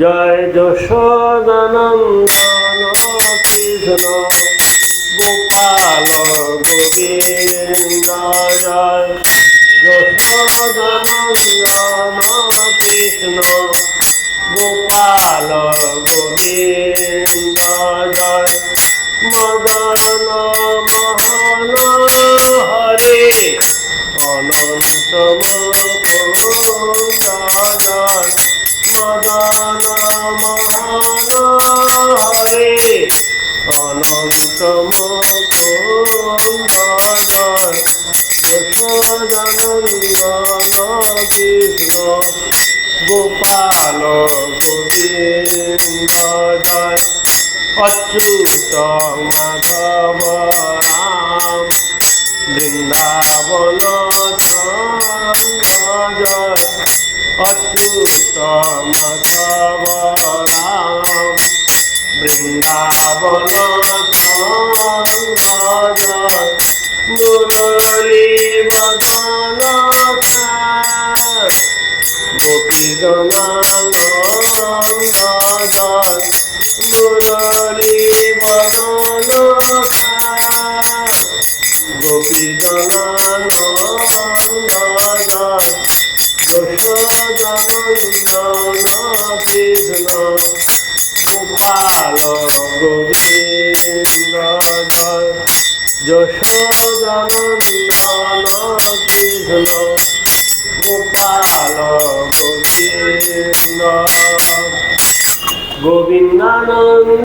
Joy Yashodanandan Krishna Gopal Govinda Joy Yashodanandan Krishna Gopal Ananta Krishna Gopal Govinda Joy Achyuta Madhav Ram Vrindavan Joy Achyuta Madhav Ram Vrindavan Murali Badan গোপীগণানন্দ Joy Murali Badan গোপীগণানন্দ Krishna Gopal Govinda Joy Yashodanandan Krishna Gopal Govinda Govindananda